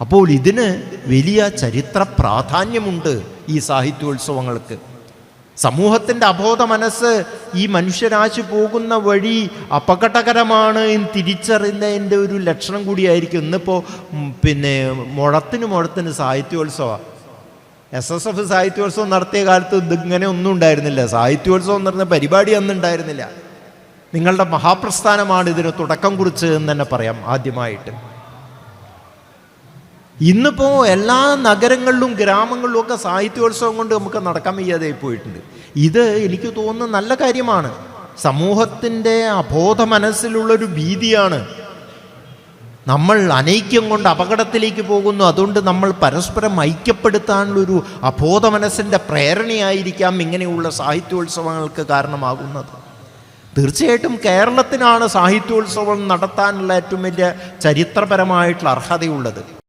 അപ്പോൾ ഇതിന് വലിയ ചരിത്ര പ്രാധാന്യമുണ്ട് ഈ സാഹിത്യോത്സവങ്ങൾക്ക്. സമൂഹത്തിന്റെ അബോധ മനസ്സ് ഈ മനുഷ്യരാശി പോകുന്ന വഴി അപകടകരമാണ് എന്ന് തിരിച്ചറിയുന്നതിന്റെ ഒരു ലക്ഷണം കൂടിയായിരിക്കും ഇന്നിപ്പോൾ പിന്നെ മുഴത്തിന് മുഴത്തിന് സാഹിത്യോത്സവമാണ് എസ് എസ് എഫ് സാഹിത്യോത്സവം നടത്തിയ കാലത്ത് ഇതിങ്ങനെ ഒന്നും ഉണ്ടായിരുന്നില്ല. സാഹിത്യോത്സവം എന്ന് പറഞ്ഞ പരിപാടി അന്ന് ഉണ്ടായിരുന്നില്ല. നിങ്ങളുടെ മഹാപ്രസ്ഥാനമാണ് ഇതിന് തുടക്കം കുറിച്ച് എന്ന് തന്നെ പറയാം ആദ്യമായിട്ട്. ഇന്നിപ്പോൾ എല്ലാ നഗരങ്ങളിലും ഗ്രാമങ്ങളിലും ഒക്കെ സാഹിത്യോത്സവം കൊണ്ട് നമുക്ക് നടക്കാൻ വയ്യാതെ പോയിട്ടുണ്ട്. ഇത് എനിക്ക് തോന്നുന്ന നല്ല കാര്യമാണ്. സമൂഹത്തിന്റെ അബോധ മനസ്സിലുള്ളൊരു ഭീതിയാണ്. നമ്മൾ അനൈക്യം കൊണ്ട് അപകടത്തിലേക്ക് പോകുന്നു. അതുകൊണ്ട് നമ്മൾ പരസ്പരം ഐക്യപ്പെടുത്താനുള്ളൊരു അബോധ മനസ്സിന്റെ പ്രേരണയായിരിക്കാം ഇങ്ങനെയുള്ള സാഹിത്യോത്സവങ്ങൾക്ക് കാരണമാകുന്നത്. തീർച്ചയായിട്ടും കേരളത്തിനാണ് സാഹിത്യോത്സവം നടത്താനുള്ള ഏറ്റവും വലിയ ചരിത്രപരമായിട്ടുള്ള അർഹതയുള്ളത്.